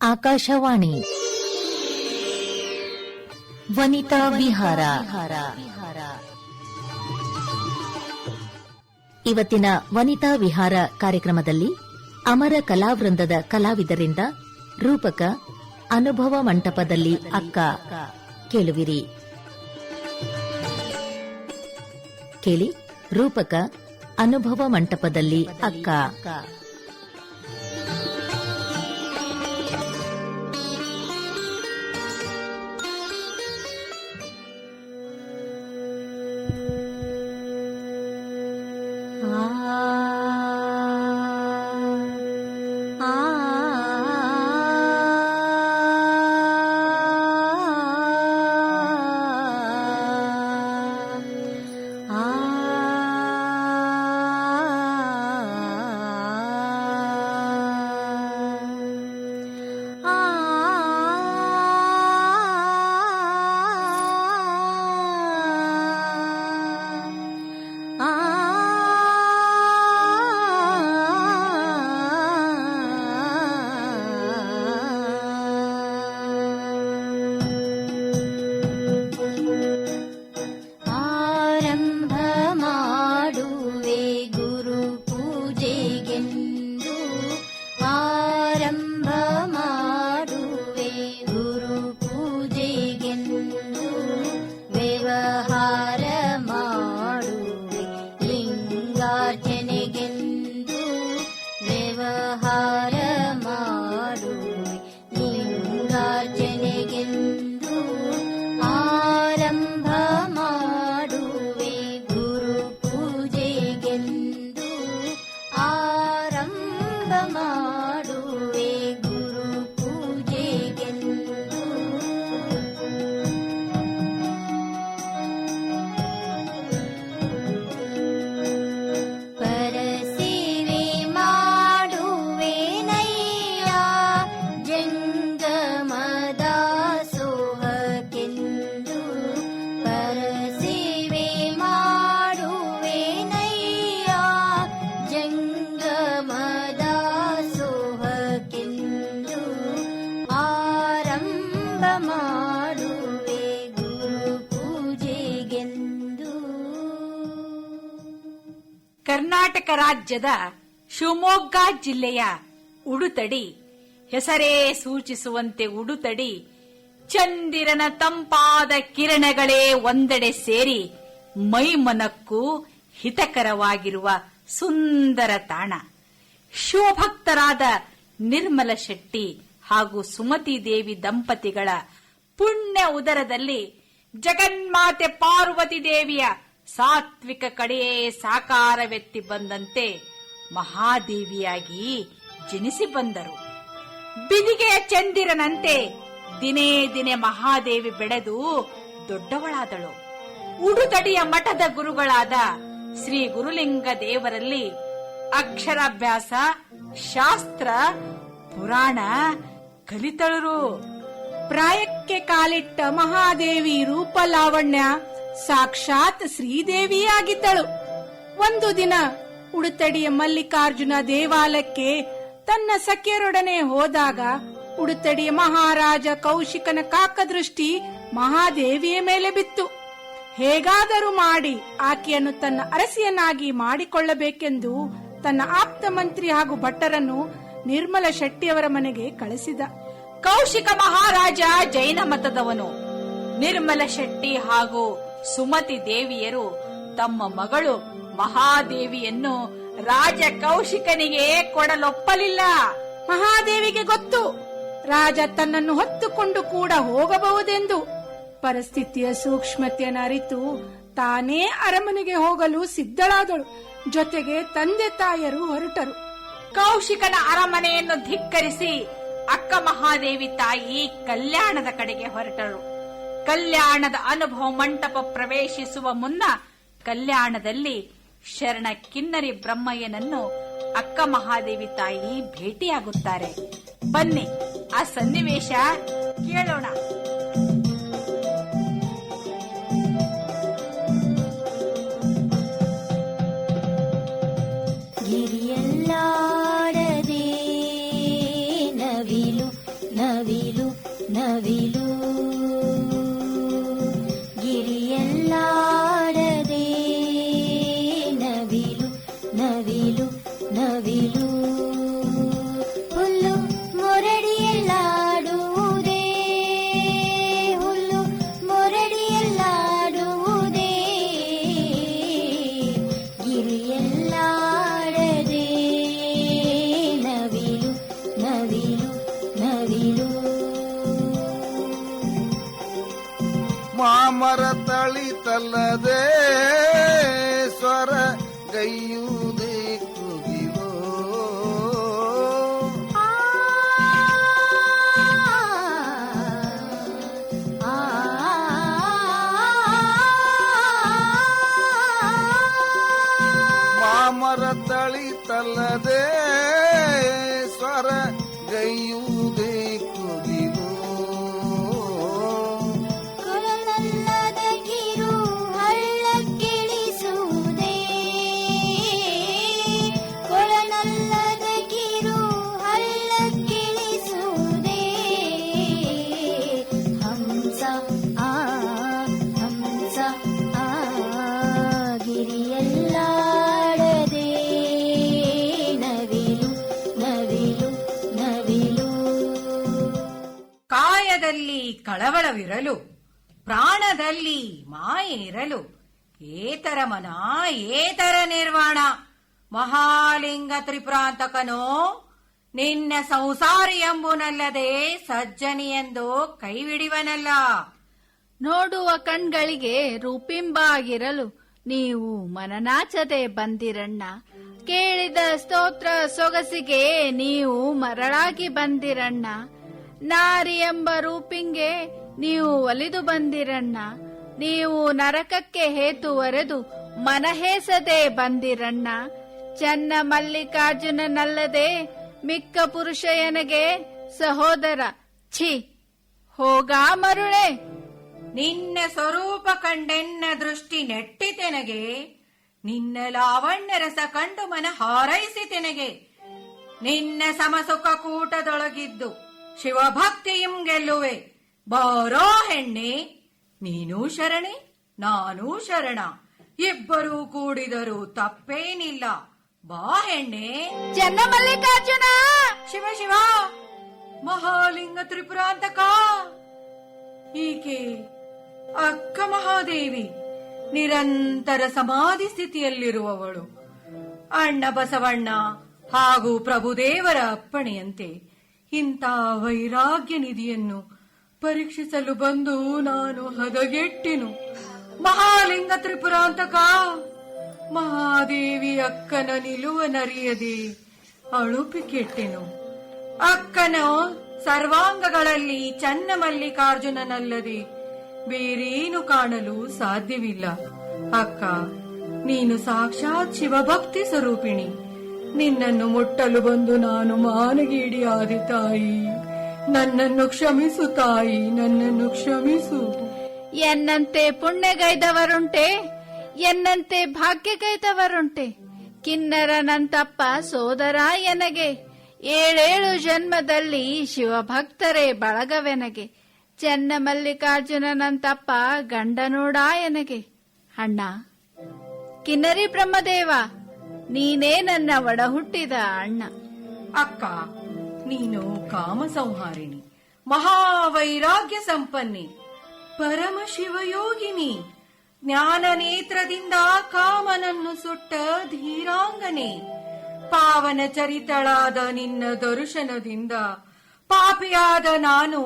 ಆಕಾಶವಾಣಿ. ವನಿತಾ ವಿಹಾರ. ಇವತ್ತಿನ ವನಿತಾ ವಿಹಾರ ಕಾರ್ಯಕ್ರಮದಲ್ಲಿ ಅಮರ ಕಲಾವೃಂದದ ಕಲಾವಿದರಿಂದ ರೂಪಕ ಅನುಭವ ಮಂಟಪದಲ್ಲಿ ಅಕ್ಕ ಕೇಳುವಿರಿ. ಕೇಳಿ ರೂಪಕ ಅನುಭವ ಮಂಟಪದಲ್ಲಿ ಅಕ್ಕ. ಕರ್ನಾಟಕ ರಾಜ್ಯದ ಶಿವಮೊಗ್ಗ ಜಿಲ್ಲೆಯ ಉಡುತಡಿ. ಹೆಸರೇ ಸೂಚಿಸುವಂತೆ ಉಡುತಡಿ. ಚಂದಿರನ ತಂಪಾದ ಕಿರಣಗಳೇ ಒಂದೆಡೆ ಸೇರಿ ಮೈಮನಕ್ಕೂ ಹಿತಕರವಾಗಿರುವ ಸುಂದರ ತಾಣ. ಶಿವಭಕ್ತರಾದ ನಿರ್ಮಲ ಶೆಟ್ಟಿ ಹಾಗೂ ಸುಮತಿ ದೇವಿ ದಂಪತಿಗಳ ಪುಣ್ಯ ಉದರದಲ್ಲಿ ಜಗನ್ಮಾತೆ ಪಾರ್ವತಿ ದೇವಿಯ ಸಾತ್ವಿಕ ಕಡೆಯೇ ಸಾಕಾರವೆತ್ತಿ ಬಂದಂತೆ ಮಹಾದೇವಿಯಾಗಿ ಜನಿಸಿ ಬಂದರು. ಬಿದಿಗೆಯ ಚಂದಿರನಂತೆ ದಿನೇ ದಿನೇ ಮಹಾದೇವಿ ಬೆಳೆದು ದೊಡ್ಡವಳಾದಳು. ಉಡುತಡಿಯ ಮಠದ ಗುರುಗಳಾದ ಶ್ರೀ ಗುರುಲಿಂಗ ದೇವರಲ್ಲಿ ಅಕ್ಷರಾಭ್ಯಾಸ, ಶಾಸ್ತ್ರ, ಪುರಾಣ, ಕಲಿತಳರು. ಪ್ರಾಯಕ್ಕೆ ಕಾಲಿಟ್ಟ ಮಹಾದೇವಿ ರೂಪ ಲಾವಣ್ಯ ಸಾಕ್ಷಾತ್ ಶ್ರೀದೇವಿಯಾಗಿದ್ದಳು. ಒಂದು ದಿನ ಉಡುತಡಿಯ ಮಲ್ಲಿಕಾರ್ಜುನ ದೇವಾಲಯಕ್ಕೆ ತನ್ನ ಸಖ್ಯರೊಡನೆ ಹೋದಾಗ ಉಡುತಡಿಯ ಮಹಾರಾಜ ಕೌಶಿಕನ ಕಾಕದೃಷ್ಟಿ ಮಹಾದೇವಿಯ ಮೇಲೆ ಬಿತ್ತು. ಹೇಗಾದರೂ ಮಾಡಿ ಆಕೆಯನ್ನು ತನ್ನ ಅರಸಿಯನ್ನಾಗಿ ಮಾಡಿಕೊಳ್ಳಬೇಕೆಂದು ತನ್ನ ಆಪ್ತ ಮಂತ್ರಿ ಹಾಗೂ ಭಟ್ಟರನ್ನು ನಿರ್ಮಲ ಶೆಟ್ಟಿಯವರ ಮನೆಗೆ ಕಳಿಸಿದ. ಕೌಶಿಕ ಮಹಾರಾಜ ಜೈನ ಮತದವನು. ನಿರ್ಮಲ ಶೆಟ್ಟಿ ಹಾಗೂ ಸುಮತಿ ದೇವಿಯರು ತಮ್ಮ ಮಗಳು ಮಹಾದೇವಿಯನ್ನು ರಾಜ ಕೌಶಿಕನಿಗೆ ಕೊಡಲೊಪ್ಪಲಿಲ್ಲ. ಮಹಾದೇವಿಗೆ ಗೊತ್ತು. ರಾಜ ತನ್ನನ್ನು ಹೊತ್ತುಕೊಂಡು ಕೂಡ ಹೋಗಬಹುದೆಂದು. ಪರಿಸ್ಥಿತಿಯ ಸೂಕ್ಷ್ಮತೆಯನ್ನು ಅರಿತು ತಾನೇ ಅರಮನೆಗೆ ಹೋಗಲು ಸಿದ್ಧಳಾದಳು. ಜೊತೆಗೆ ತಂದೆ ತಾಯರು ಹೊರಟರು. ಕೌಶಿಕನ ಅರಮನೆಯನ್ನು ಧಿಕ್ಕರಿಸಿ ಅಕ್ಕ ಮಹಾದೇವಿ ತಾಯಿ ಕಲ್ಯಾಣದ ಕಡೆಗೆ ಹೊರಟರು. ಕಲ್ಯಾಣದ ಅನುಭವ ಮಂಟಪ ಪ್ರವೇಶಿಸುವ ಮುನ್ನ ಕಲ್ಯಾಣದಲ್ಲಿ ಶರಣ ಕಿನ್ನರಿ ಬ್ರಹ್ಮಯ್ಯನನ್ನು ಅಕ್ಕ ಮಹಾದೇವಿ ತಾಯಿ ಭೇಟಿಯಾಗುತ್ತಾರೆ. ಬನ್ನಿ, ಆ ಸನ್ನಿವೇಶ ಕೇಳೋಣ. ತಳಿತಲ್ಲದೆ ಕಳವಳವಿರಲು ಪ್ರಾಣದಲ್ಲಿ ಮಾಯಿರಲು ಏತರ ಮನ ಏತರ ನಿರ್ವಾಣ. ಮಹಾಲಿಂಗ ತ್ರಿಪುರಾಂತಕನೋ, ನಿನ್ನ ಸಂಸಾರಿ ಎಂಬುನಲ್ಲದೆ ಸಜ್ಜನಿಯೆಂದು ಕೈವಿಡಿವನಲ್ಲ. ನೋಡುವ ಕಣ್ಗಳಿಗೆ ರೂಪಿಂಬಾಗಿರಲು ನೀವು ಮನನಾಚದೆ ಬಂದಿರಣ್ಣ. ಕೇಳಿದ ಸ್ತೋತ್ರ ಸೊಗಸಿಗೆ ನೀವು ಮರಳಾಗಿ ಬಂದಿರಣ್ಣ. ನಾರಿ ಎಂಬ ರೂಪಿಂಗೆ ನೀವು ಒಲಿದು ಬಂದಿರಣ್ಣ. ನೀವು ನರಕಕ್ಕೆ ಹೇತುವರೆದು ಮನಹೇಸದೆ ಬಂದಿರಣ್ಣ. ಚನ್ನ ಮಲ್ಲಿಕಾರ್ಜುನನಲ್ಲದೆ ಮಿಕ್ಕ ಪುರುಷಯನಗೆ ಸಹೋದರ ಛಿ, ಹೋಗಾ ಮರುಳೆ. ನಿನ್ನ ಸ್ವರೂಪ ಕಂಡೆನ್ನ ದೃಷ್ಟಿ ನೆಟ್ಟಿತೆನಗೆ. ನಿನ್ನ ಲಾವಣ್ಯ ರಸ ಕಂಡು ಮನ ಹಾರೈಸಿತೆನಗೆ. ನಿನ್ನ ಸಮಸುಖ ಕೂಟದೊಳಗಿದ್ದು ಶಿವಭಕ್ತಿಯಂ ಗೆಲ್ಲುವೆ. ಬಾರೋ ಹೆಣ್ಣೆ ನೀನೂ ಶರಣೆ ನಾನೂ ಶರಣ. ಇಬ್ಬರೂ ಕೂಡಿದರೂ ತಪ್ಪೇನಿಲ್ಲ. ಬಾ ಹೆಣ್ಣೆ. ಚೆನ್ನ ಮಲ್ಲಿಕಾರ್ಜುನ! ಶಿವ ಶಿವ! ಮಹಾಲಿಂಗ ತ್ರಿಪುರಾಂತಕ! ಈಕೆ ಅಕ್ಕ ಮಹಾದೇವಿ. ನಿರಂತರ ಸಮಾಧಿ ಸ್ಥಿತಿಯಲ್ಲಿರುವವಳು. ಅಣ್ಣ ಬಸವಣ್ಣ ಹಾಗೂ ಪ್ರಭುದೇವರ ಅಪ್ಪಣೆಯಂತೆ ಇಂಥ ವೈರಾಗ್ಯ ನಿಧಿಯನ್ನು ಪರೀಕ್ಷಿಸಲು ಬಂದು ನಾನು ಹದಗೆಟ್ಟಿನು. ಮಹಾಲಿಂಗ ತ್ರಿಪುರಾಂತಕ, ಮಹಾದೇವಿ ಅಕ್ಕನ ನಿಲುವ ನರಿಯದೆ ಅಳುಪಿ ಕೆಟ್ಟೆನು. ಅಕ್ಕನ ಸರ್ವಾಂಗಗಳಲ್ಲಿ ಚನ್ನ ಮಲ್ಲಿಕಾರ್ಜುನನಲ್ಲದೆ ಬೇರೇನು ಕಾಣಲು ಸಾಧ್ಯವಿಲ್ಲ. ಅಕ್ಕ, ನೀನು ಸಾಕ್ಷಾತ್ ಶಿವಭಕ್ತಿ ಸ್ವರೂಪಿಣಿ. ನಿನ್ನನ್ನು ಮುಟ್ಟಲು ಬಂದು ನಾನು ಮಾನಗೀಡಿ ಆದಿ ತಾಯಿ. ನನ್ನನ್ನು ಕ್ಷಮಿಸು ತಾಯಿ ನನ್ನನ್ನು ಕ್ಷಮಿಸು. ಎನ್ನಂತೆ ಪುಣ್ಯಗೈದವರುಂಟೆ ಎನ್ನಂತೆ ಭಾಗ್ಯಗೈದವರುಂಟೆ. ಕಿನ್ನರನಂತಪ್ಪ ಸೋದರ ಎನಗೆ ಏಳೇಳು ಜನ್ಮದಲ್ಲಿ ಶಿವಭಕ್ತರೇ ಬಳಗವೆನಗೆ. ಚೆನ್ನ ಮಲ್ಲಿಕಾರ್ಜುನನಂತಪ್ಪ ಗಂಡನೋಡ ಎನಗೆ ಅಣ್ಣ ಕಿನ್ನರಿ ಬ್ರಹ್ಮದೇವ ನೀನೇ ನನ್ನ ಒಡಹುಟ್ಟಿದ ಅಣ್ಣ. ಅಕ್ಕ ನೀನು ಕಾಮ ಸಂಹಾರಿಣಿ ಮಹಾವೈರಾಗ್ಯ ಸಂಪನ್ನಿ ಪರಮ ಶಿವಯೋಗಿನಿ ಜ್ಞಾನ ನೇತ್ರದಿಂದ ಕಾಮನನ್ನು ಸುಟ್ಟ ಧೀರಾಂಗನೆ, ಪಾವನ ಚರಿತಳಾದ ನಿನ್ನ ದರ್ಶನದಿಂದ ಪಾಪಿಯಾದ ನಾನು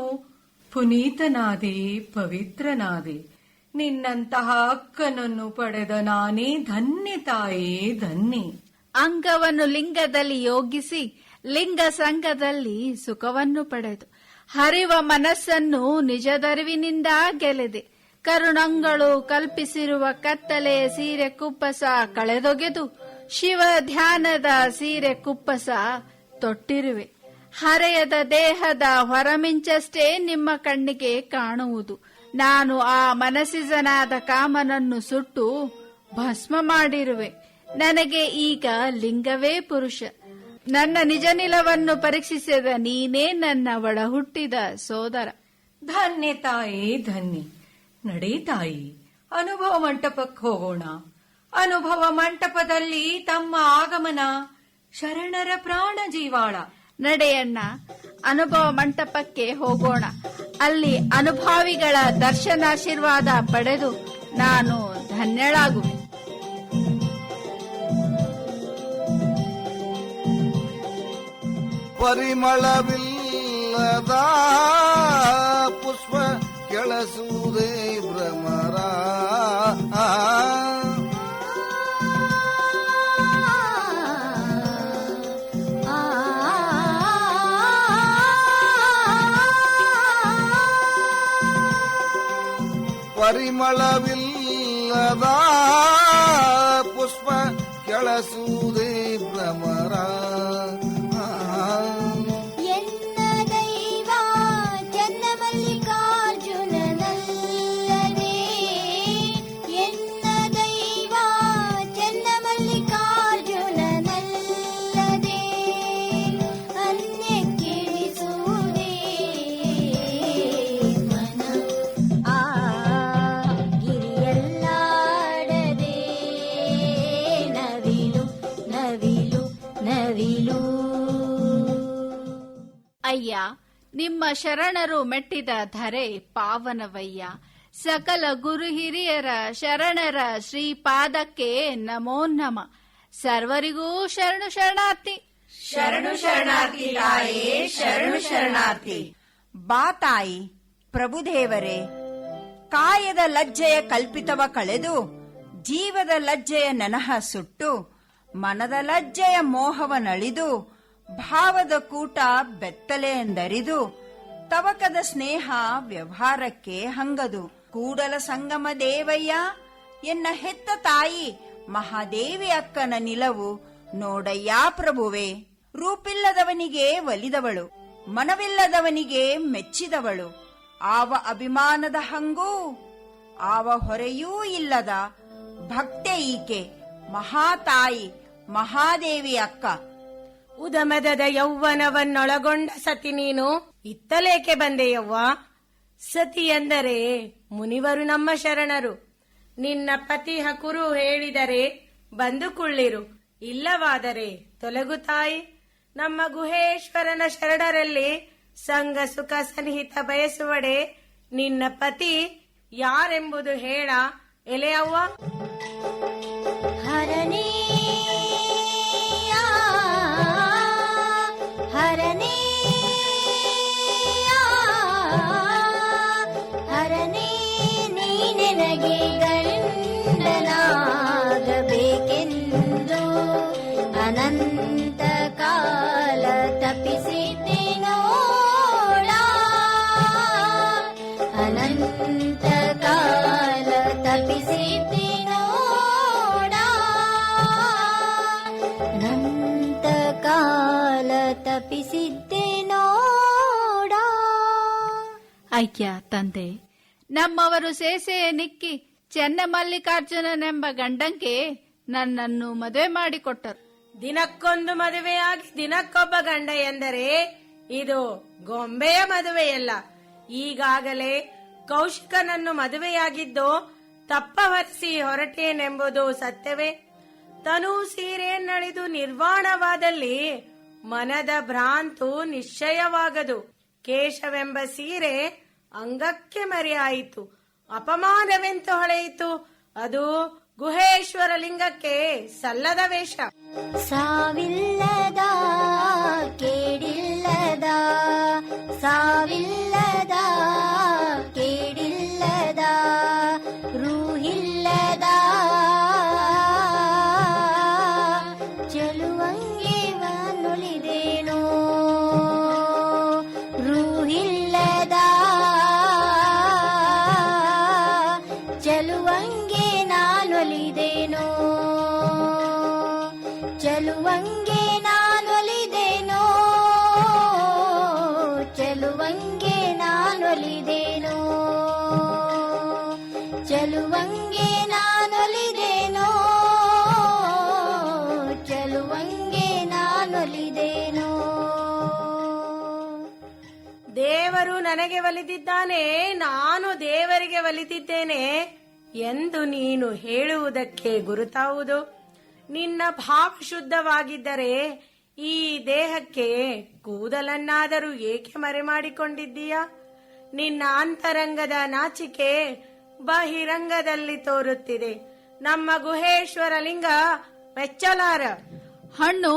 ಪುನೀತನಾದೆ, ಪವಿತ್ರನಾದೆ. ನಿನ್ನಂತಹ ಅಕ್ಕನನ್ನು ಪಡೆದ ನಾನೇ ಧನ್ಯ ತಾಯೇ, ಧನ್ಯೆ. ಅಂಗವನ್ನು ಲಿಂಗದಲ್ಲಿ ಯೋಗಿಸಿ ಲಿಂಗ ಸಂಘದಲ್ಲಿ ಸುಖವನ್ನು ಪಡೆದು ಹರಿವ ಮನಸ್ಸನ್ನು ನಿಜದರಿವಿನಿಂದ ಗೆಲೆದೆ. ಕರುಣಂಗಳು ಕಲ್ಪಿಸಿರುವ ಕತ್ತಲೆ ಸೀರೆ ಕುಪ್ಪಸ ಕಳೆದೊಗೆದು ಶಿವ ಧ್ಯಾನದ ಸೀರೆ ಕುಪ್ಪಸ ತೊಟ್ಟಿರುವೆ. ಹರೆಯದ ದೇಹದ ಹೊರಮಿಂಚಷ್ಟೇ ನಿಮ್ಮ ಕಣ್ಣಿಗೆ ಕಾಣುವುದು. ನಾನು ಆ ಮನಸ್ಸಿಜನಾದ ಕಾಮನನ್ನು ಸುಟ್ಟು ಭಸ್ಮ ಮಾಡಿರುವೆ. ನನಗೆ ಈಗ ಲಿಂಗವೇ ಪುರುಷ. ನನ್ನ ನಿಜ ನಿಲವನ್ನು ಪರೀಕ್ಷಿಸಿದ ನೀನೇ ನನ್ನ ಒಳ ಹುಟ್ಟಿದ ಸೋದರ. ಧನ್ಯ ತಾಯಿ ಧನ್ಯ. ನಡೆ ತಾಯಿ ಅನುಭವ ಮಂಟಪಕ್ಕೆ ಹೋಗೋಣ. ಅನುಭವ ಮಂಟಪದಲ್ಲಿ ತಮ್ಮ ಆಗಮನ ಶರಣರ ಪ್ರಾಣ ಜೀವಾಳ. ನಡೆಯಣ್ಣ ಅನುಭವ ಮಂಟಪಕ್ಕೆ ಹೋಗೋಣ. ಅಲ್ಲಿ ಅನುಭಾವಿಗಳ ದರ್ಶನಾಶೀರ್ವಾದ ಪಡೆದು ನಾನು ಧನ್ಯಳಾಗುವೆ. ಪರಿಮಳವಿಲ್ಲದ ಪುಷ್ಪ ಕೆಳಸುವುದೇ ಭ್ರಮರ ಆ ಪರಿಮಳವಿಲ್ಲದ ಪುಷ್ಪ ಕೆಳಸುವುದೇ ಭ್ರಮರ ನಿಮ್ಮ ಶರಣರು ಮೆಟ್ಟಿದ ಧರೆ ಪಾವನವಯ್ಯ. ಸಕಲ ಗುರು ಹಿರಿಯರ ಶರಣರ ಶ್ರೀಪಾದಕ್ಕೆ ನಮೋ ನಮ. ಸರ್ವರಿಗೂ ಶರಣು ಶರಣಾರ್ಥಿ. ಶರಣು ಶರಣಾರ್ಥಿ ತಾಯೇ, ಶರಣು ಶರಣಾರ್ಥಿ. ಬಾ ತಾಯಿ, ಪ್ರಭುದೇವರೇ, ಕಾಯದ ಲಜ್ಜೆಯ ಕಲ್ಪಿತವ ಕಳೆದು, ಜೀವದ ಲಜ್ಜೆಯ ನನಹ ಸುಟ್ಟು, ಮನದ ಲಜ್ಜೆಯ ಮೋಹವ ನಳಿದು ಭಾವದ ಕೂಟ ಬೆತ್ತಲೆ ಎಂದರಿದು, ತವಕದ ಸ್ನೇಹ ವ್ಯವಹಾರಕ್ಕೆ ಹಂಗದು. ಕೂಡಲ ಸಂಗಮ ದೇವಯ್ಯ, ಎನ್ನ ಹೆತ್ತ ತಾಯಿ ಮಹಾದೇವಿ ಅಕ್ಕನ ನಿಲವು ನೋಡಯ್ಯ ಪ್ರಭುವೆ. ರೂಪಿಲ್ಲದವನಿಗೆ ಒಲಿದವಳು, ಮನವಿಲ್ಲದವನಿಗೆ ಮೆಚ್ಚಿದವಳು. ಆವ ಅಭಿಮಾನದ ಹಂಗೂ, ಆವ ಹೊರೆಯೂ ಇಲ್ಲದ ಭಕ್ತೆ ಈಕೆ, ಮಹಾತಾಯಿ ಮಹಾದೇವಿ ಅಕ್ಕ. ಉದಮದದ ಯೌವನವನ್ನೊಳಗೊಂಡ ಸತಿ ನೀನು ಇತ್ತಲೇಕೆ ಬಂದೆಯವ್ವ ಸತಿ ಎಂದರೆ ಮುನಿವರು ನಮ್ಮ ಶರಣರು. ನಿನ್ನ ಪತಿ ಹಕುರು ಹೇಳಿದರೆ ಬಂದು ಕುಳ್ಳಿರು. ಇಲ್ಲವಾದರೆ ತೊಲಗು ತಾಯಿ. ನಮ್ಮ ಗುಹೇಶ್ವರನ ಶರಣರಲ್ಲಿ ಸಂಘ ಸುಖ ಸನ್ನಿಹಿತ ಬಯಸುವಡೆ ನಿನ್ನ ಪತಿ ಯಾರೆಂಬುದು ಹೇಳ ಎಲೆಯವ್ವ ನೀನೆನಗೆ ಗಂಡನಾಗಬೇಕೆಂದು ಅನಂತ ಕಾಲ ತಪ್ಪಿಸಿದ್ದೆ ನೋಡ ಅನಂತ ಕಾಲ ತಪ್ಪಿಸಿದ್ದೆ ನೋಡ ಅನಂತ ಕಾಲ ತಪ್ಪಿಸಿದ್ದೆ ನೋಡ ಐಕ್ಯ ತಂದೆ ನಮ್ಮವರು ಸೇಸೆಯ ನಿಕ್ಕಿ ಚೆನ್ನಮಲ್ಲಿಕಾರ್ಜುನನೆಂಬ ಗಂಡಂಗೆ ನನ್ನನ್ನು ಮದುವೆ ಮಾಡಿಕೊಟ್ಟರು. ದಿನಕ್ಕೊಂದು ಮದುವೆಯಾಗಿ ದಿನಕ್ಕೊಬ್ಬ ಗಂಡ ಎಂದರೆ ಇದು ಗೊಂಬೆಯ ಮದುವೆಯಲ್ಲ. ಈಗಾಗಲೇ ಕೌಶಿಕನನ್ನು ಮದುವೆಯಾಗಿದ್ದು ತಪ್ಪವರಿಸಿ ಹೊರಟೇನೆಂಬುದು ಸತ್ಯವೇ. ತನು ಸೀರೆ ನಳಿದು ನಿರ್ವಾಣವಾದಲ್ಲಿ ಮನದ ಭ್ರಾಂತು ನಿಶ್ಚಯವಾಗದು. ಕೇಶವೆಂಬ ಸೀರೆ ಅಂಗಕ್ಕೆ ಮರೆಯಾಯಿತು. ಅಪಮಾನವೆಂತು ಹೊಳೆಯಿತು? ಅದು ಗುಹೇಶ್ವರ ಲಿಂಗಕ್ಕೆ ಸಲ್ಲದ ವೇಷ. ಸಾವಿಲ್ಲದ ಕೇಡಿಲ್ಲದ ಸಾವಿಲ್ಲದ ನನಗೆ ಒಲಿದಿದ್ದಾನೆ, ನಾನು ದೇವರಿಗೆ ಒಲಿದಿದ್ದೇನೆ ಎಂದು ನೀನು ಹೇಳುವುದಕ್ಕೆ ಗುರುತಾವುದು. ನಿನ್ನ ಭಾವ ಶುದ್ಧವಾಗಿದ್ದರೆ ಈ ದೇಹಕ್ಕೆ ಕೂದಲನ್ನಾದರೂ ಏಕೆ ಮರೆಮಾಡಿಕೊಂಡಿದ್ದೀಯ? ನಿನ್ನ ಅಂತರಂಗದ ನಾಚಿಕೆ ಬಹಿರಂಗದಲ್ಲಿ ತೋರುತ್ತಿದೆ. ನಮ್ಮ ಗುಹೇಶ್ವರ ಲಿಂಗ ಮೆಚ್ಚಲಾರ ಹಣ್ಣು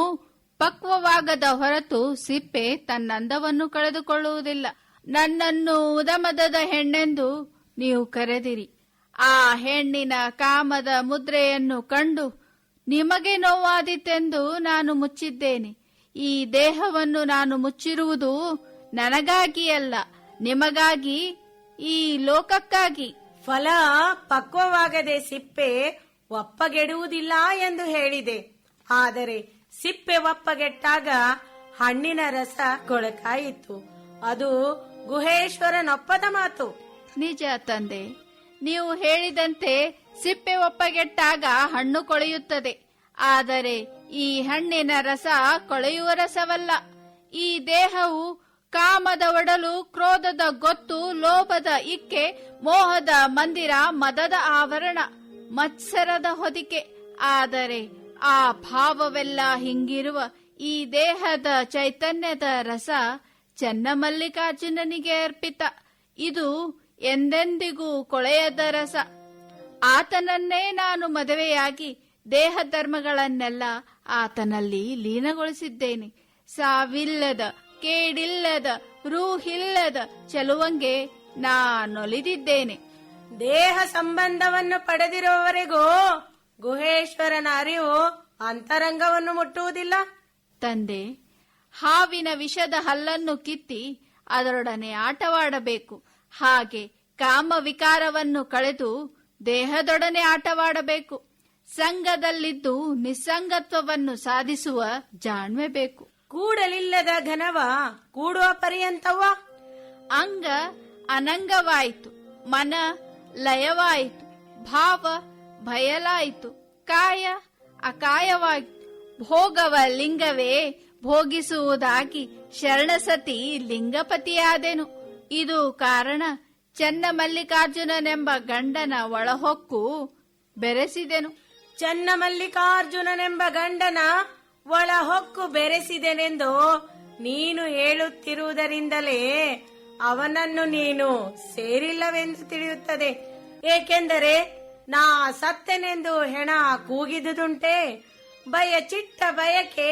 ಪಕ್ವವಾಗದ ಹೊರತು ಸಿಪ್ಪೆ ತನ್ನಂದವನ್ನು ಕಳೆದುಕೊಳ್ಳುವುದಿಲ್ಲ. ನನ್ನನ್ನು ಉದಮದದ ಹೆಣ್ಣೆಂದು ನೀವು ಕರೆದಿರಿ. ಆ ಹೆಣ್ಣಿನ ಕಾಮದ ಮುದ್ರೆಯನ್ನು ಕಂಡು ನಿಮಗೆ ನೋವಾದಿತೆಂದು ನಾನು ಮುಚ್ಚಿದ್ದೇನೆ. ಈ ದೇಹವನ್ನು ನಾನು ಮುಚ್ಚಿರುವುದು ನನಗಾಗಿ ಅಲ್ಲ ನಿಮಗಾಗಿ, ಈ ಲೋಕಕ್ಕಾಗಿ. ಫಲ ಪಕ್ವವಾಗದೆ ಸಿಪ್ಪೆ ಒಪ್ಪಗೆಡುವುದಿಲ್ಲ ಎಂದು ಹೇಳಿದೆ. ಆದರೆ ಸಿಪ್ಪೆ ಒಪ್ಪಗೆಟ್ಟಾಗ ಹಣ್ಣಿನ ರಸ ಕೊಳಕಾಯಿತು ಅದು ಗುಹೇಶ್ವರನೊಪ್ಪದ ಮಾತು. ನಿಜ ತಂದೆ, ನೀವು ಹೇಳಿದಂತೆ ಸಿಪ್ಪೆ ಒಪ್ಪಗೆಟ್ಟಾಗ ಹಣ್ಣು ಕೊಳೆಯುತ್ತದೆ. ಆದರೆ ಈ ಹಣ್ಣಿನ ರಸ ಕೊಳೆಯುವ ರಸವಲ್ಲ. ಈ ದೇಹವು ಕಾಮದ ಒಡಲು, ಕ್ರೋಧದ ಗೊತ್ತು, ಲೋಭದ ಇಕ್ಕೆ, ಮೋಹದ ಮಂದಿರ, ಮದದ ಆವರಣ, ಮತ್ಸರದ ಹೊದಿಕೆ. ಆದರೆ ಆ ಭಾವವೆಲ್ಲ ಹಿಂಗಿರುವ ಈ ದೇಹದ ಚೈತನ್ಯದ ರಸ ಚನ್ನಮಲ್ಲಿಕಾರ್ಜುನನಿಗೆ ಅರ್ಪಿತ. ಇದು ಎಂದೆಂದಿಗೂ ಕೊಳೆಯದ ರಸ. ಆತನನ್ನೇ ನಾನು ಮದುವೆಯಾಗಿ ದೇಹ ಧರ್ಮಗಳನ್ನೆಲ್ಲ ಆತನಲ್ಲಿ ಲೀನಗೊಳಿಸಿದ್ದೇನೆ. ಸಾವಿಲ್ಲದ ಕೇಡಿಲ್ಲದ ರೂಹಿಲ್ಲದ ಚೆಲುವಂಗೆ ನಾನೊಲಿದಿದ್ದೇನೆ. ದೇಹ ಸಂಬಂಧವನ್ನು ಪಡೆದಿರುವವರೆಗೂ ಗುಹೇಶ್ವರನ ಅರಿವು ಅಂತರಂಗವನ್ನು ಮುಟ್ಟುವುದಿಲ್ಲ. ತಂದೆ ಹಾವಿನ ವಿಷದ ಹಲ್ಲನ್ನು ಕಿತ್ತಿ ಅದರೊಡನೆ ಆಟವಾಡಬೇಕು. ಹಾಗೆ ಕಾಮ ವಿಕಾರವನ್ನು ಕಳೆದು ದೇಹದೊಡನೆ ಆಟವಾಡಬೇಕು. ಸಂಘದಲ್ಲಿದ್ದು ನಿಸ್ಸಂಗತ್ವವನ್ನು ಸಾಧಿಸುವ ಜಾಣ್ಮೆ ಬೇಕು. ಕೂಡಲಿಲ್ಲದ ಘನವ ಕೂಡುವ ಪರ್ಯಂತವ ಅಂಗ ಅನಂಗವಾಯಿತು ಮನ ಲಯವಾಯಿತು ಭಾವ ಭಯಲಾಯಿತು ಕಾಯ ಅಕಾಯವಾಯಿತು ಭೋಗವ ಲಿಂಗವೇ ಭೋಗಿಸುವುದಾಗಿ ಶರಣಸತಿ ಲಿಂಗಪತಿಯಾದೆನು. ಇದು ಕಾರಣ ಚನ್ನಮಲ್ಲಿಕಾರ್ಜುನನೆಂಬ ಗಂಡನ ಒಳಹೊಕ್ಕು ಬೆರೆಸಿದೆನು. ಚನ್ನ ಮಲ್ಲಿಕಾರ್ಜುನನೆಂಬ ಗಂಡನ ಒಳಹೊಕ್ಕು ಬೆರೆಸಿದೆನೆಂದು ನೀನು ಹೇಳುತ್ತಿರುವುದರಿಂದಲೇ ಅವನನ್ನು ನೀನು ಸೇರಿಲ್ಲವೆಂದು ತಿಳಿಯುತ್ತದೆ. ಏಕೆಂದರೆ ನಾ ಸತ್ತೆನೆಂದು ಹೆಣ ಕೂಗಿದುದುಂಟೆ. ಬಯ ಚಿಟ್ಟ ಬಯಕೆ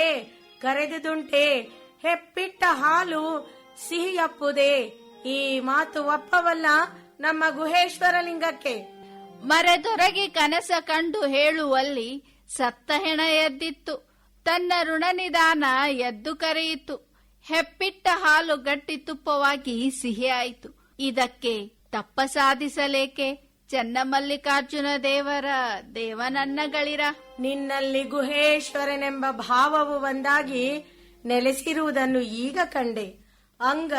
ಕರೆದುದುಂಟೆ. ಹೆಪ್ಪಿಟ್ಟ ಹಾಲು ಸಿಹಿಯಪ್ಪುದೆ. ಈ ಮಾತು ಒಪ್ಪವಲ್ಲ ನಮ್ಮ ಗುಹೇಶ್ವರ ಲಿಂಗಕ್ಕೆ ಮರೆದೊರಗಿ ಕನಸ ಕಂಡು ಹೇಳುವಲ್ಲಿ ಸತ್ತ ಹೆಣ ಎದ್ದಿತ್ತು. ತನ್ನ ಋಣನಿದಾನ ಎದ್ದು ಕರೆಯಿತು. ಹೆಪ್ಪಿಟ್ಟ ಹಾಲು ಗಟ್ಟಿ ತುಪ್ಪವಾಗಿ ಸಿಹಿಯಾಯಿತು. ಇದಕ್ಕೆ ತಪ್ಪ ಸಾಧಿಸಲೇಕೆ? ಚೆನ್ನಮಲ್ಲಿಕಾರ್ಜುನ ದೇವರ ದೇವನನ್ನಗಳಿರ. ನಿನ್ನಲ್ಲಿ ಗುಹೇಶ್ವರನೆಂಬ ಭಾವವು ಒಂದಾಗಿ ನೆಲೆಸಿರುವುದನ್ನು ಈಗ ಕಂಡೆ. ಅಂಗ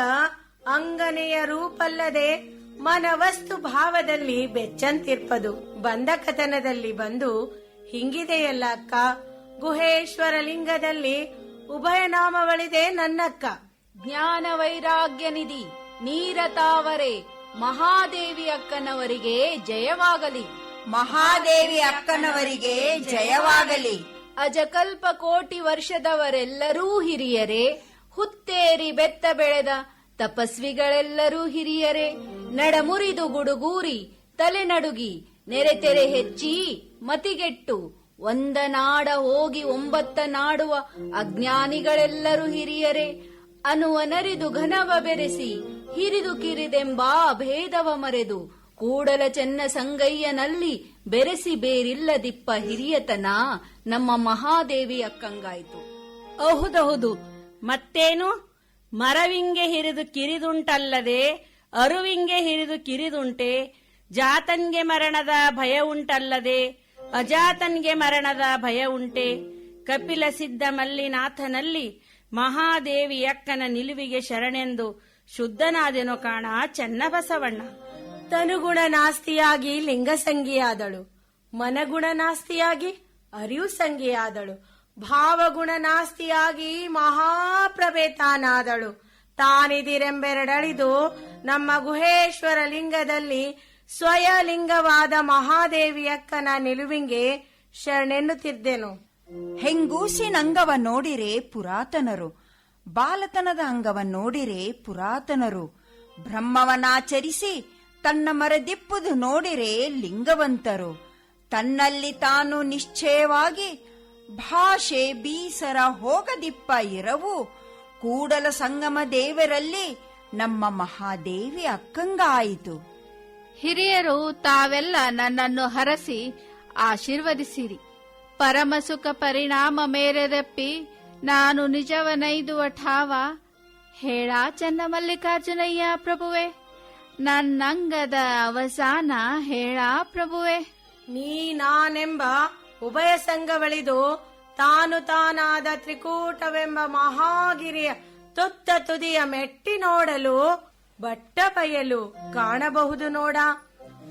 ಅಂಗನೆಯ ರೂಪಲ್ಲದೆ ಮನವಸ್ತು ಭಾವದಲ್ಲಿ ಬೆಚ್ಚಂತಿರ್ಪದು. ಬಂದ ಕಥನದಲ್ಲಿ ಬಂದು ಹಿಂಗಿದೆಯಲ್ಲ ಅಕ್ಕ? ಗುಹೇಶ್ವರ ಲಿಂಗದಲ್ಲಿ ಉಭಯ ನಾಮಗಳಿದೆ ನನ್ನಕ್ಕ. ಜ್ಞಾನ ವೈರಾಗ್ಯ ನಿಧಿ ನೀರತಾವರೆ. ಮಹಾದೇವಿ ಅಕ್ಕನವರಿಗೆ ಜಯವಾಗಲಿ. ಮಹಾದೇವಿ ಅಕ್ಕನವರಿಗೆ ಜಯವಾಗಲಿ. ಅಜಕಲ್ಪ ಕೋಟಿ ವರ್ಷದವರೆಲ್ಲರೂ ಹಿರಿಯರೇ ಹುತ್ತೇರಿ ಬೆತ್ತ ಬೆಳೆದ ತಪಸ್ವಿಗಳೆಲ್ಲರೂ ಹಿರಿಯರೇ ನಡಮುರಿದು ಗುಡುಗೂರಿ ತಲೆ ನಡುಗಿ ನೆರೆತೆರೆ ಹೆಚ್ಚಿ ಮತಿಗೆಟ್ಟು ಒಂದ ನಾಡ ಹೋಗಿ ಒಂಬತ್ತ ನಾಡುವ ಅಜ್ಞಾನಿಗಳೆಲ್ಲರೂ ಹಿರಿಯರೇ ಅನುವನರಿದು ಘನವ ಬೆರೆಸಿ ಹಿರಿದು ಕಿರಿದೆಂಬ ಭೇದವ ಮರೆದು ಕೂಡಲ ಚೆನ್ನ ಸಂಗಯ್ಯನಲ್ಲಿ ಬೆರೆಸಿ ಬೇರಿಲ್ಲದಿಪ್ಪ ಹಿರಿಯತನ ನಮ್ಮ ಮಹಾದೇವಿ ಅಕ್ಕಂಗಾಯ್ತು. ಹೌದೌದು ಮತ್ತೇನು? ಮರವಿಂಗೆ ಹಿರಿದು ಕಿರಿದುಂಟಲ್ಲದೆ, ಅರುವಿಂಗೆ ಹಿರಿದು ಕಿರಿದುಂಟೆ, ಜಾತನ್ಗೆ ಮರಣದ ಭಯ ಉಂಟಲ್ಲದೆ ಅಜಾತನ್ಗೆ ಮರಣದ ಭಯ ಉಂಟೆ ಕಪಿಲ ಸಿದ್ದ ಮಲ್ಲಿನಾಥನಲ್ಲಿ ಮಹಾದೇವಿ ಅಕ್ಕನ ನಿಲುವಿಗೆ ಶರಣೆಂದು ಶುದ್ಧನಾದೆನೋ ಕಾಣ ಚನ್ನಬಸವಣ್ಣ. ತನುಗುಣ ನಾಸ್ತಿಯಾಗಿ ಲಿಂಗಸಂಗಿಯಾದಳು. ಮನಗುಣ ನಾಸ್ತಿಯಾಗಿ ಅರಿವು ಸಂಗಿಯಾದಳು ಭಾವಗುಣ ನಾಸ್ತಿಯಾಗಿ ಮಹಾಪ್ರಭೇತಾನಾದಳು. ತಾನಿದಿರೆಂಬೆರಡಳಿದು ನಮ್ಮ ಗುಹೇಶ್ವರ ಲಿಂಗದಲ್ಲಿ ಸ್ವಯಲಿಂಗವಾದ ಮಹಾದೇವಿಯಕ್ಕನ ನಿಲುವಿಂಗೆ ಶರಣೆನ್ನುತ್ತಿದ್ದೆನು. ಹೆಂಗೂಸಿನಂಗವ ನೋಡಿರೆ ಪುರಾತನರು. ಬಾಲತನದ ಅಂಗವ ನೋಡಿರೆ ಪುರಾತನರು. ಬ್ರಹ್ಮವನಾಚರಿಸಿ ತನ್ನ ಮರೆದಿಪ್ಪುದು ನೋಡಿರೆ ಲಿಂಗವಂತರು. ತನ್ನಲ್ಲಿ ತಾನು ನಿಶ್ಚಯವಾಗಿ ಭಾಷೆ ಬೀಸರ ಹೋಗದಿಪ್ಪ ಇರವು. ಕೂಡಲ ಸಂಗಮ ದೇವರಲ್ಲಿ ನಮ್ಮ ಮಹಾದೇವಿ ಅಕ್ಕಂಗಾಯಿತು. ಹಿರಿಯರು, ತಾವೆಲ್ಲ ನನ್ನನ್ನು ಹರಸಿ ಆಶೀರ್ವದಿಸಿರಿ. ಪರಮಸುಖ ಪರಿಣಾಮ ಮೇರೆದಪ್ಪಿ ನಾನು ನಿಜವನೈದು ಠಾವ. ಹೇಳ ಚನ್ನ ಮಲ್ಲಿಕಾರ್ಜುನಯ್ಯ ಪ್ರಭುವೆ. ನನ್ನಂಗದ ಅವಸಾನ ಹೇಳ ಪ್ರಭುವೆ. ನೀ ನಾನೆಂಬ ಉಭಯ ಸಂಘವಳಿದು ತಾನು ತಾನಾದ ತ್ರಿಕೂಟವೆಂಬ ಮಹಾಗಿರಿಯ ತುತ್ತ ತುದಿಯ ಮೆಟ್ಟಿ ನೋಡಲು ಬಟ್ಟ ಬಯಲು ಕಾಣಬಹುದು ನೋಡ.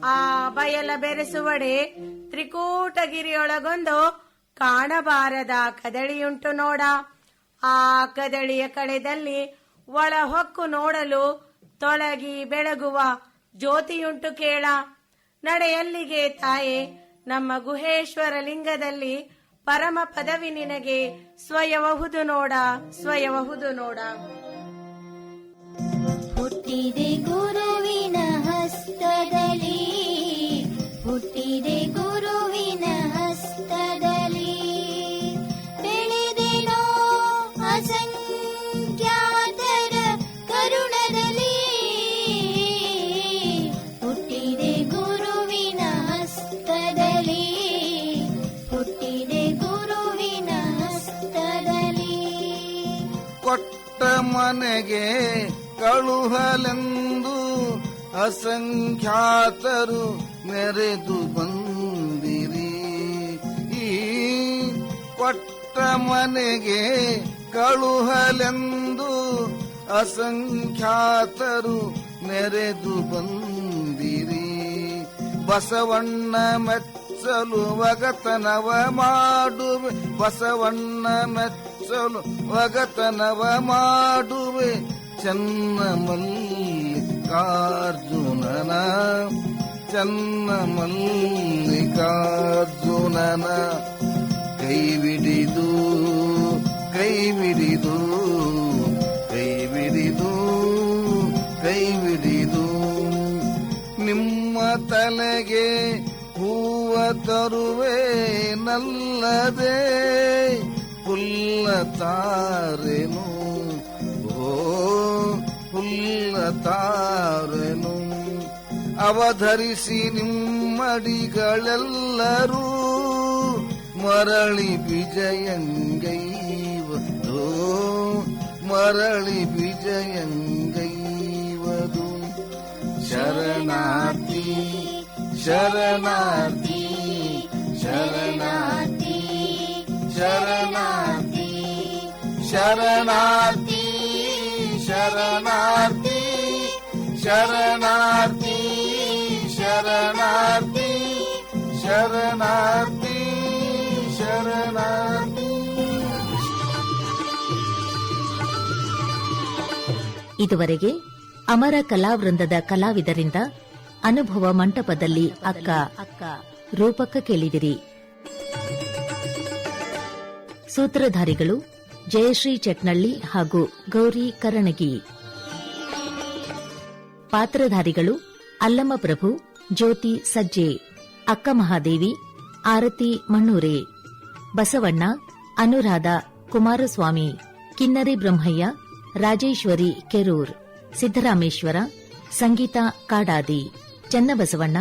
ಆ ಬಯಲ ಬೆರೆಸುವಡೆ ತ್ರಿಕೂಟಗಿರಿಯೊಳಗೊಂದು ಕಾಣಬಾರದ ಕದಳಿಯುಂಟು ನೋಡ. ಆ ಕದಳಿಯ ಕಳೆದಲ್ಲಿ ಒಳ ಹೊಕ್ಕು ನೋಡಲು ತೊಳಗಿ ಬೆಳಗುವ ಜ್ಯೋತಿಯುಂಟು ಕೇಳ. ನಡೆಯಲ್ಲಿಗೆ ತಾಯೆ, ನಮ್ಮ ಗುಹೇಶ್ವರ ಲಿಂಗದಲ್ಲಿ ಪರಮ ಪದವಿ ನಿನಗೆ ಸ್ವಯವಹುದು ನೋಡ ಸ್ವಯವಹುದು ನೋಡ. ಹುಟ್ಟಿದೆ ಗುರುವಿನ ಹಸ್ತದಲ್ಲಿ, ಹುಟ್ಟಿದೆ ಮನೆಗೆ ಕಳುಹಲೆಂದು ಅಸಂಖ್ಯಾತರು ನೆರೆದು ಬಂದಿರಿ. ಈ ಕೊಟ್ಟ ಮನೆಗೆ ಕಳುಹಲೆಂದು ಅಸಂಖ್ಯಾತರು ನೆರೆದು ಬಂದಿರಿ. ಬಸವಣ್ಣ ಮೆಚ್ಚಲು ವಗತನವ ಮಾಡುವೆ ಬಸವಣ್ಣ ಮೆಚ್ಚಲು ಒಗತನವ ಮಾಡುವೆ. ಚನ್ನ ಮಲ್ಲಿಕಾರ್ಜುನನ ಚನ್ನ ಮಲ್ಲಿಕಾರ್ಜುನನ ಕೈಬಿಡಿದು ಕೈಬಿಡಿದು ಕೈಬಿಡಿದು ಕೈಬಿಡಿದು. ನಿಮ್ಮ ತಲೆಗೆ ಹೂವ ತರುವೆ ನಲ್ಲದೆ ಹುಲ್ಲ ತಾರೆನು? ಓ ಹುಲ್ಲ ತಾರೆನು? ಅವಧರಿಸಿ ನಿಮ್ಮಡಿಗಳೆಲ್ಲರೂ ಮರಳಿ ವಿಜಯಂಗೈವದು ಮರಳಿ ವಿಜಯಂಗೈವದು ಶರಣಾರ್ಥಿ ಶರಣಾರ್ಥಿ. ಶರಣಾರ್ಥಿ ಶರಣಾರ್ಥಿ ಶರಣಾರ್ಥಿ ಶರಣಾರ್ಥಿ ಶರಣಾರ್ಥಿ ಶರಣಾರ್ಥಿ. ಇದುವರೆಗೆ ಅಮರ ಕಲಾವೃಂದದ ಕಲಾವಿದರಿಂದ ಅನುಭವ ಮಂಟಪದಲ್ಲಿ ಅಕ್ಕ ಅಕ್ಕ ರೂಪಕ ಕೇಳಿದಿರಿ. ಸೂತ್ರಧಾರಿಗಳು ಜಯಶ್ರೀ ಚಟ್ನಳ್ಳಿ ಹಾಗೂ ಗೌರಿ ಕರಣಗಿ. ಪಾತ್ರಧಾರಿಗಳು ಅಲ್ಲಮಪ್ರಭು ಜ್ಯೋತಿ ಸಜ್ಜೆ, ಅಕ್ಕ ಮಹಾದೇವಿ, ಆರತಿ ಮಣ್ಣೂರೆ, ಬಸವಣ್ಣ, ಅನುರಾಧ ಕುಮಾರಸ್ವಾಮಿ, ಕಿನ್ನರಿ ಬ್ರಹ್ಮಯ್ಯ, ರಾಜೇಶ್ವರಿ ಕೆರೂರ್, ಸಿದ್ದರಾಮೇಶ್ವರ, ಸಂಗೀತ ಕಾಡಾದಿ, ಚನ್ನಬಸವಣ್ಣ,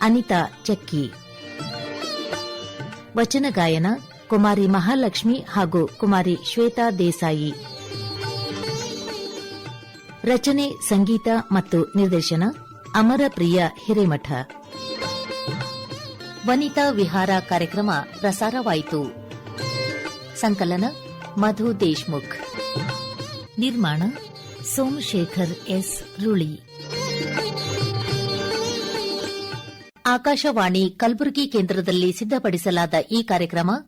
ಅನಿತಾ ಚಕ್ಕಿ. ವಚನ ಗಾಯನ ಕುಮಾರಿ ಮಹಾಲಕ್ಷ್ಮಿ ಹಾಗೂ ಕುಮಾರಿ ಶ್ವೇತಾ ದೇಸಾಯಿ. ರಚನೆ, ಸಂಗೀತ ಮತ್ತು ನಿರ್ದೇಶನ ಅಮರ ಪ್ರಿಯ ಹಿರೇಮಠ. ವನಿತಾ ವಿಹಾರ ಕಾರ್ಯಕ್ರಮ ಪ್ರಸಾರವಾಯಿತು. ಸಂಕಲನ ಮಧು ದೇಶ್ಮುಖ್. ನಿರ್ಮಾಣ ಸೋಮಶೇಖರ್ ಎಸ್ ರುಳಿ. ಆಕಾಶವಾಣಿ ಕಲಬುರಗಿ ಕೇಂದ್ರದಲ್ಲಿ ಸಿದ್ಧಪಡಿಸಲಾದ ಈ ಕಾರ್ಯಕ್ರಮ